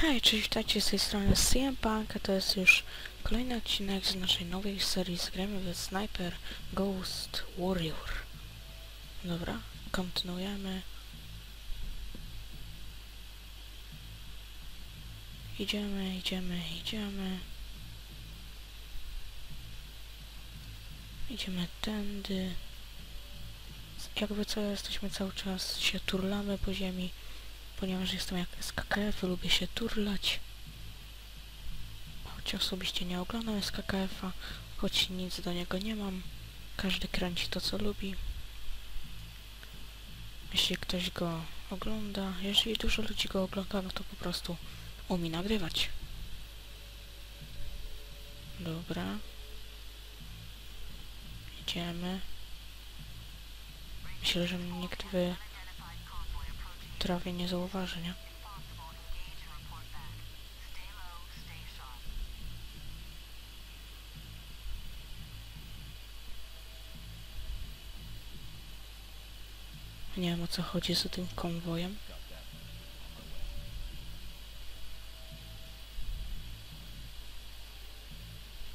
Hej, cześć, witajcie z tej strony CM Punk, a to jest już kolejny odcinek z naszej nowej serii z gramy w Sniper Ghost Warrior. Dobra, kontynuujemy. Idziemy, idziemy, idziemy. Idziemy tędy. Jakby co, jesteśmy cały czas, się turlamy po ziemi ponieważ jestem jak SKKF, lubię się turlać. Choć osobiście nie oglądam SKKF-a, choć nic do niego nie mam. Każdy kręci to, co lubi. Jeśli ktoś go ogląda, jeżeli dużo ludzi go ogląda, no to po prostu umie nagrywać. Dobra. Idziemy. Myślę, że nikt by trawie nie zauważy, nie? Nie wiem o co chodzi z tym konwojem.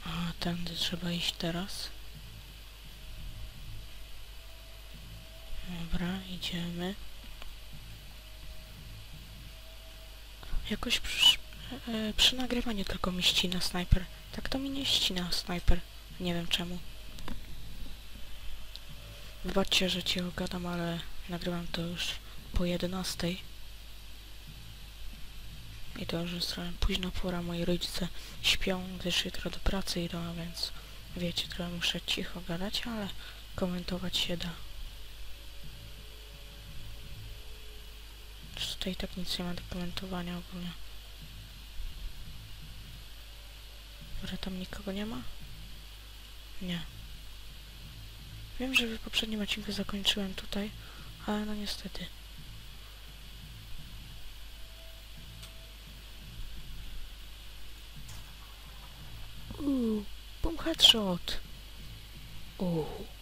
A, tędy trzeba iść teraz. Dobra, idziemy. Jakoś przy, e, przy nagrywaniu tylko mi ścina snajper. Tak to mi nie ścina snajper. Nie wiem czemu. Wybaczcie, że cię gadam, ale nagrywam to już po 11. I to już jest późna pora, moi rodzice śpią, gdyż jutro do pracy idą, a więc wiecie, trochę muszę cicho gadać, ale komentować się da. Tutaj tak nic nie ma do komentowania ogólnie? Dobra, tam nikogo nie ma? Nie. Wiem, że w poprzednim odcinku zakończyłem tutaj, ale no niestety. Uuu, boom headshot. Uuu.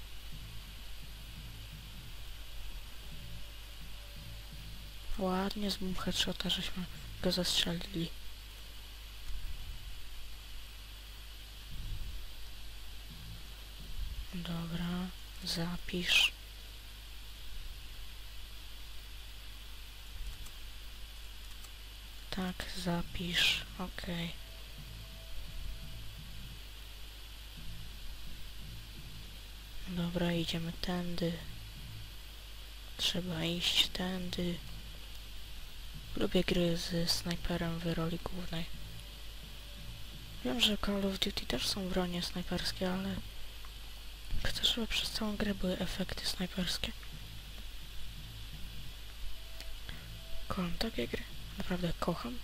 Ładnie z boom headshota, żeśmy go zastrzelili. Dobra, zapisz. Tak, zapisz, okej. Dobra, idziemy tędy. Trzeba iść tędy. Lubię gry z snajperem w roli głównej. Wiem, że Call of Duty też są bronie snajperskie, ale chcę, żeby przez całą grę były efekty snajperskie. Kocham takie gry. Naprawdę kocham.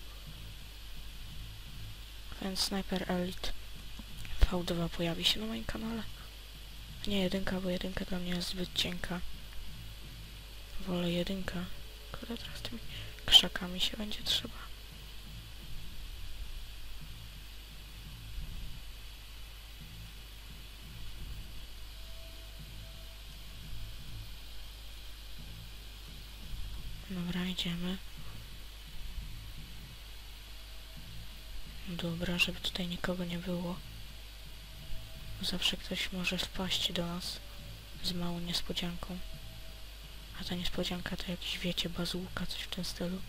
Więc Sniper Elite V2 pojawi się na moim kanale. Nie jedynka, bo jedynka dla mnie jest zbyt cienka. Wolę jedynka. Kurde, teraz tymi krzakami się będzie trzeba. Dobra, idziemy. Dobra, żeby tutaj nikogo nie było. Zawsze ktoś może wpaść do nas z małą niespodzianką. A ta niespodzianka to jakiś, wiecie, bazułka, coś w tym stylu.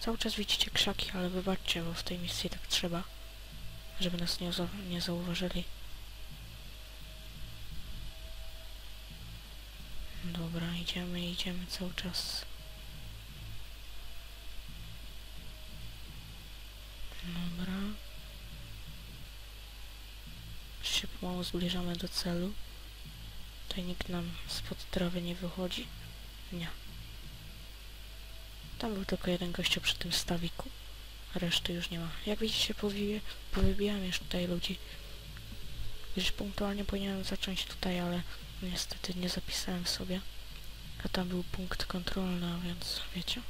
Cały czas widzicie krzaki, ale wybaczcie, bo w tej misji tak trzeba. Żeby nas nie, nie zauważyli. Dobra, idziemy, idziemy cały czas. Dobra. Już się pomału zbliżamy do celu. Tutaj nikt nam spod trawy nie wychodzi. Nie. Tam był tylko jeden gościu przy tym stawiku. Reszty już nie ma. Jak widzicie, powie, powybijałem już tutaj ludzi. Gdyż punktualnie powinienem zacząć tutaj, ale niestety nie zapisałem sobie. A tam był punkt kontrolny, a więc wiecie.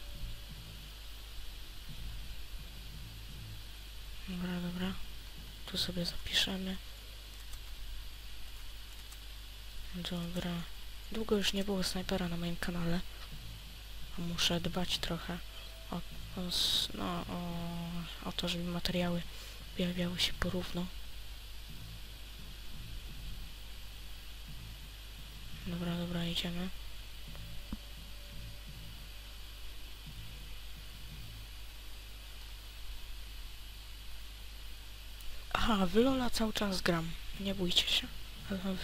Dobra, dobra. Tu sobie zapiszemy. Dobra. Długo już nie było snajpera na moim kanale. Muszę dbać trochę o, o, no, o, o to, żeby materiały pojawiały się porówno. Dobra, dobra, idziemy. Aha, w Lola cały czas gram. Nie bójcie się.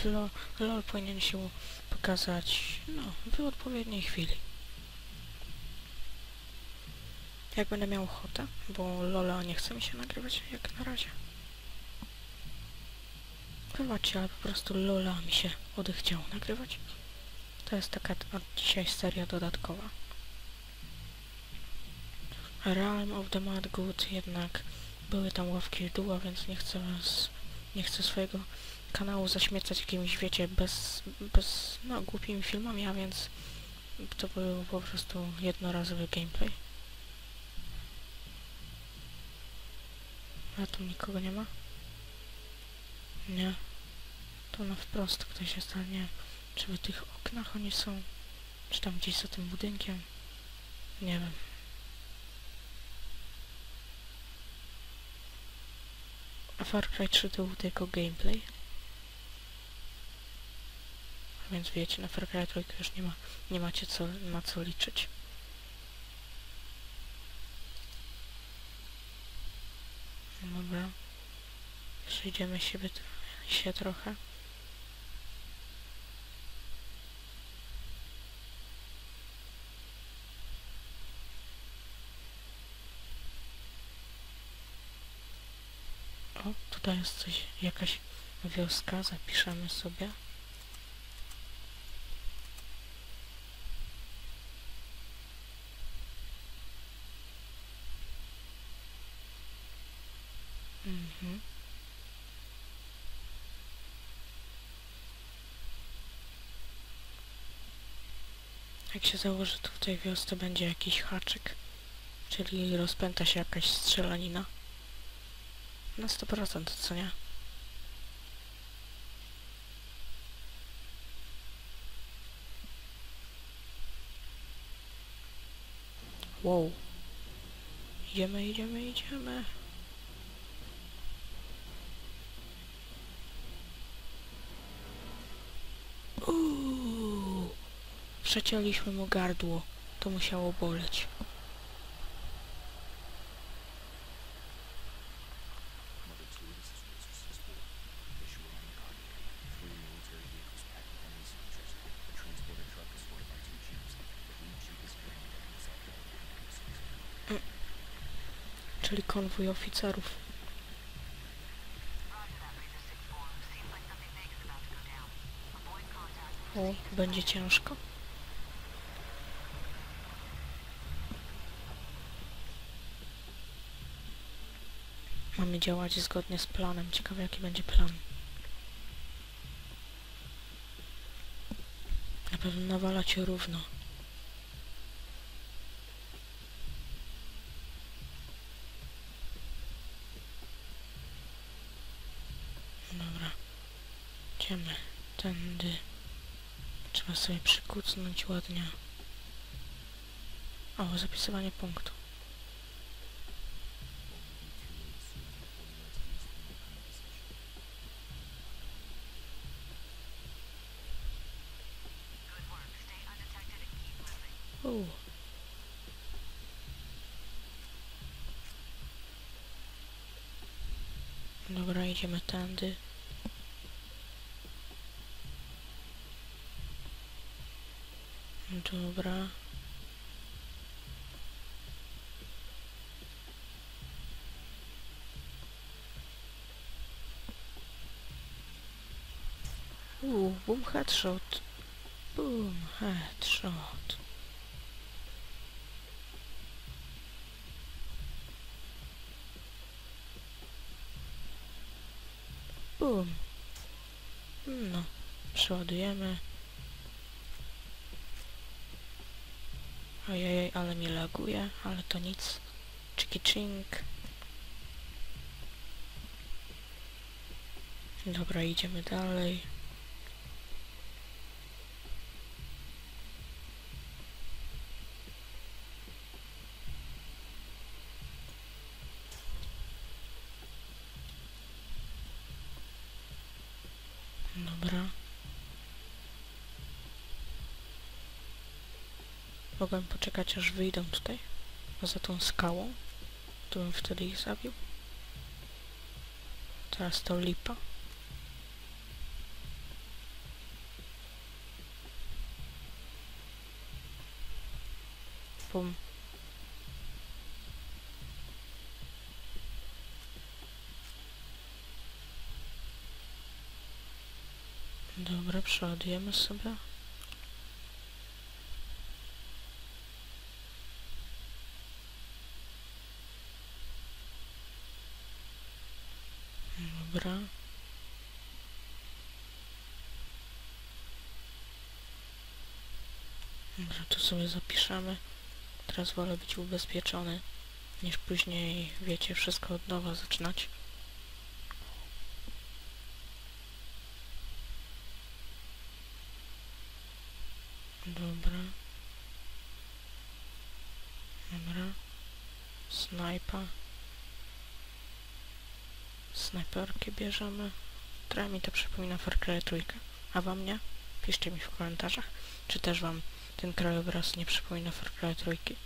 LOL, LOL powinien się pokazać, no, w odpowiedniej chwili. Jak będę miał ochotę, bo Lola nie chce mi się nagrywać jak na razie. Wybaczcie, ale po prostu Lola mi się odechciało nagrywać. To jest taka dzisiaj seria dodatkowa. Realm of the Mad Good jednak były tam ławki dół, więc nie chcę nie chcę swojego kanału zaśmiecać jakimiś, wiecie, bez, bez, no, głupimi filmami, a więc to był po prostu jednorazowy gameplay. A tu nikogo nie ma? Nie. To na wprost ktoś jest, ale nie czy w tych oknach oni są, czy tam gdzieś za tym budynkiem. Nie wiem. A Far Cry 3 to był tylko gameplay. Więc wiecie, na Far Cry 3 już nie ma, nie macie co, na co liczyć. Dobra. Przejdziemy siebie, się trochę. O, tutaj jest coś, jakaś wioska, zapiszemy sobie. Mhm. Jak się założy, to w tej wiosce będzie jakiś haczyk, czyli rozpęta się jakaś strzelanina. Na 100%, co nie? Wow. Idziemy, idziemy, idziemy. Uuu. Przecięliśmy mu gardło. To musiało boleć. Mother 2, this is Razor 64. Mamy działać zgodnie z planem. Ciekawe jaki będzie plan. Na pewno nawalać równo. Dobra. Idziemy tędy. Trzeba sobie przykucnąć ładnie. O, zapisywanie punktu. U. Dobra, idziemy tędy. Dobra. Uuu, boom headshot. Boom headshot. Boom. No, przeładujemy. Ojej, ale mi laguje, ale to nic. Chiki chink. Dobra, idziemy dalej. Dobra. Mogłem poczekać aż wyjdą tutaj. Za tą skałą. To bym wtedy ich zabił. Teraz to lipa. Pum. Dobra, przeładujemy sobie. Dobra. Dobra, tu sobie zapiszemy. Teraz wolę być ubezpieczony, niż później, wiecie, wszystko od nowa zaczynać. Dobra. Dobra. Snajpa. Snajperki bierzemy. Trochę mi to przypomina Far Cry trójkę. A wam nie? Piszcie mi w komentarzach, czy też wam ten krajobraz nie przypomina Far Cry trójki.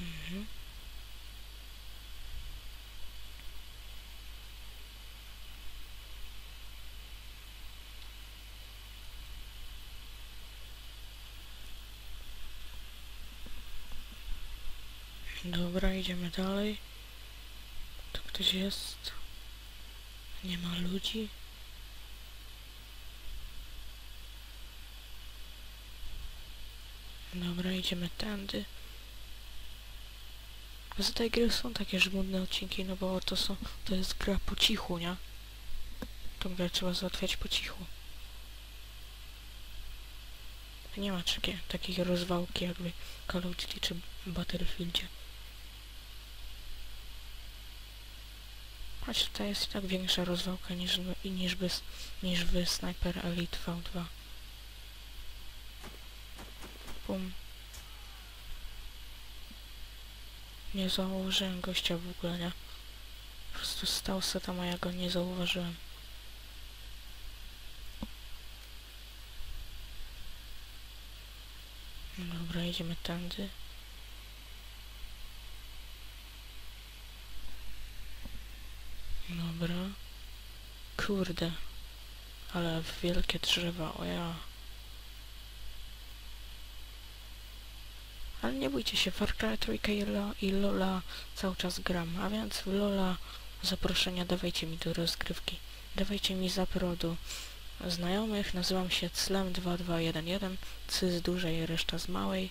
Mhm. Dobra, idziemy dalej. Ktoś jest. Nie ma ludzi. Dobra, idziemy tędy. Z tej gry są takie żmudne odcinki, no bo to są, to jest gra po cichu, nie? Tą grę trzeba załatwiać po cichu. Nie ma takie, takiej rozwałki jakby Call of Duty czy Battlefieldzie. Choć tutaj jest i tak większa rozwałka niż, niż, by, niż w Sniper Elite V2. Pum. Nie zauważyłem gościa w ogóle, nie? Po prostu stał se tam, a ja go nie zauważyłem. Dobra, idziemy tędy. Dobra. Kurde. Ale wielkie drzewa, o ja. Ale nie bójcie się, Far Cry trójkę i, Lo, i Lola cały czas gram, a więc w Lola zaproszenia dawajcie mi do rozgrywki. Dawajcie mi zaprodu znajomych, nazywam się Clem2211, C z dużej, reszta z małej.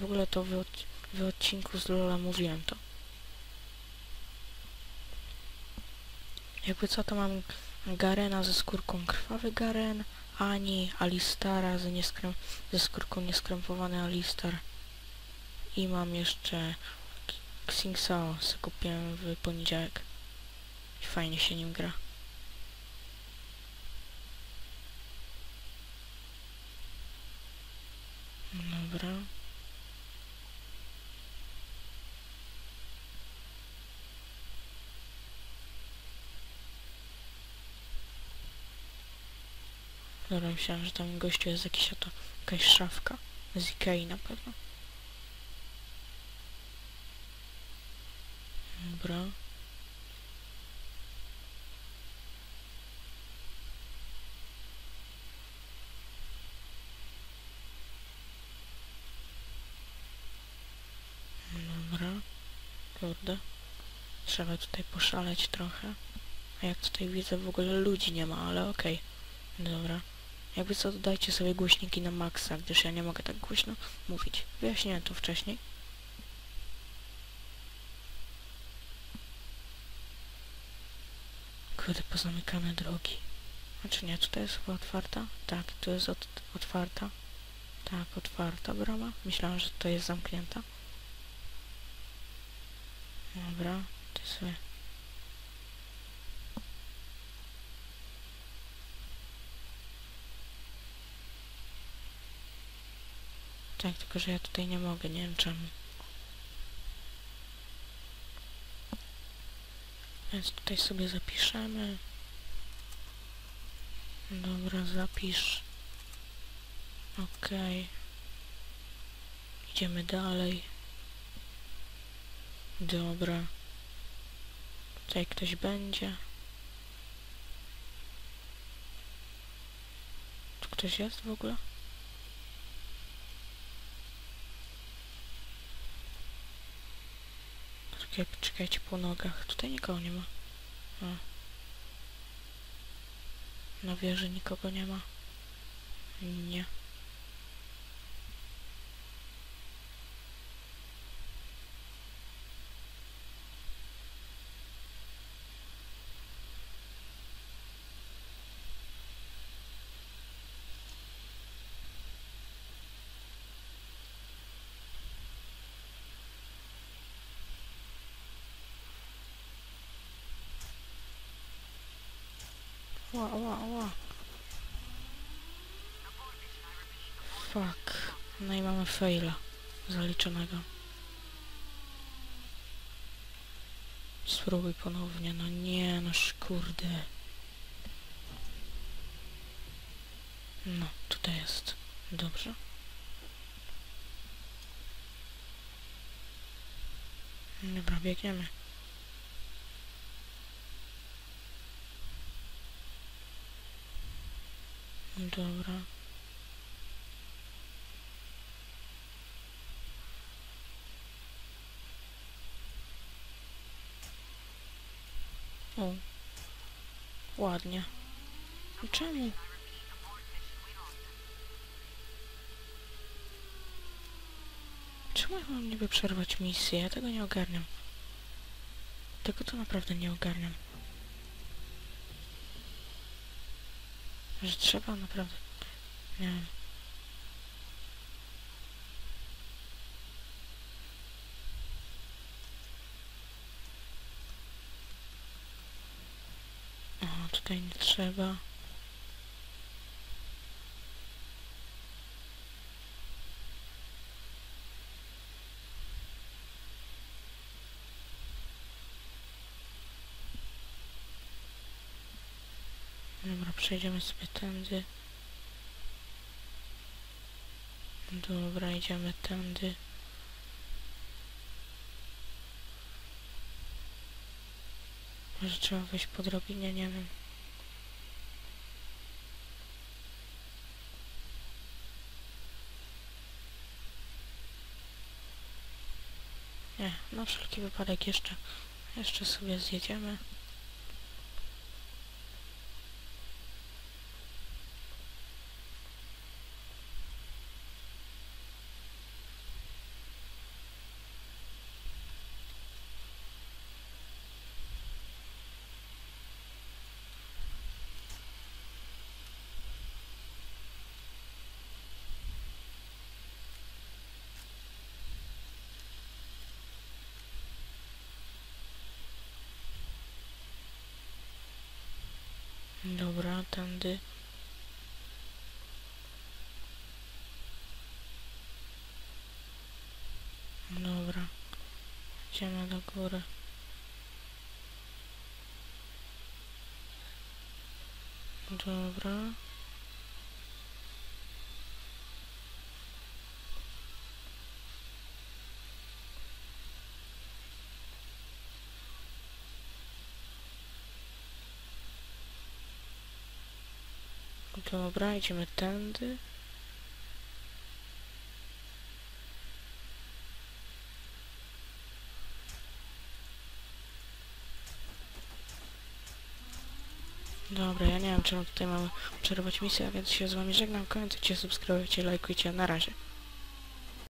W ogóle to w, od, w odcinku z Lola mówiłem to. Jakby co, to mam Garena ze skórką krwawy Garen, Ani, Alistara ze, nieskrę ze skórką nieskrępowany Alistar. I mam jeszcze K- Xingsao, co kupiłem w poniedziałek. Fajnie się nim gra. Dobra. Dobra, myślałem, że tam gościu jest jakiś oto jakaś szafka z Ikei na pewno. Dobra. Dobra. Kurde. Trzeba tutaj poszaleć trochę. A jak tutaj widzę, w ogóle ludzi nie ma, ale okej. Dobra. Jakby co, dodajcie sobie głośniki na maksa, gdyż ja nie mogę tak głośno mówić. Wyjaśniłem to wcześniej. Kurde, pozamykane drogi. Znaczy nie, tutaj jest chyba otwarta? Tak, tu jest ot otwarta. Tak, otwarta brama. Myślałem, że to jest zamknięta. Dobra, ty sobie... Tak, tylko że ja tutaj nie mogę, nie wiem czemu. Więc tutaj sobie zapiszemy. Dobra, zapisz. Okej. Idziemy dalej. Dobra. Tutaj ktoś będzie. Tu ktoś jest w ogóle? Czekaj, czekajcie po nogach. Tutaj nikogo nie ma. A. Na wieży nikogo nie ma. Nie. Ła, ła, ła. Fuck. No i mamy faila zaliczonego. Spróbuj ponownie. No nie, no kurde. No, tutaj jest. Dobrze. Dobra, biegniemy. Dobra. O. Ładnie. A Czemu? Czemu ja mam niby przerwać misję? Ja tego nie ogarniam. Tego to naprawdę nie ogarniam. Że trzeba naprawdę... Nie wiem. O, tutaj nie trzeba. Dobra, przejdziemy sobie tędy. Dobra, idziemy tędy. Może trzeba wejść po drobinie, nie wiem. Nie, na wszelki wypadek jeszcze, jeszcze sobie zjedziemy. Tędy. Dobra. Idziemy do góry. Dobra. Dobra, idziemy tędy. Dobra, ja nie wiem czemu tutaj mamy przerwać misję, więc się z wami żegnam, komentujcie, subskrybujcie, lajkujcie, na razie.